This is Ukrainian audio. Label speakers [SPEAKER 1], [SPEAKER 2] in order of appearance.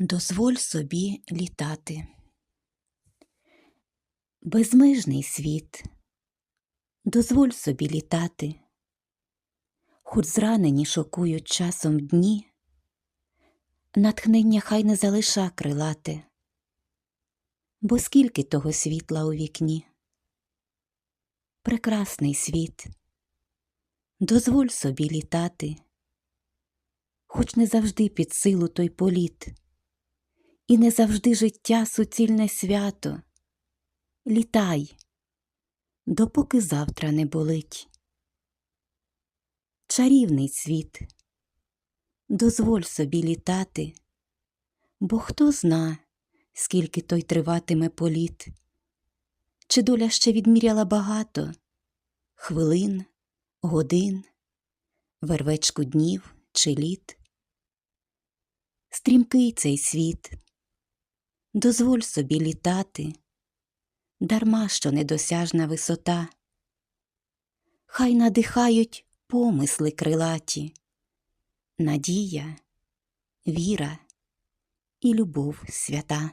[SPEAKER 1] Дозволь собі літати. Безмежний світ, дозволь собі літати, хоч зранені шокують часом дні, натхнення хай не залиша крилати, бо скільки того світла у вікні. Прекрасний світ, дозволь собі літати, хоч не завжди під силу той політ. І не завжди життя суцільне свято. Літай, допоки завтра не болить. Чарівний світ, дозволь собі літати, бо хто зна, скільки той триватиме політ, чи доля ще відміряла багато хвилин, годин, вервечку днів чи літ. Стрімкий цей світ, дозволь собі літати, дарма що недосяжна висота, хай надихають помисли крилаті, надія, віра і любов свята.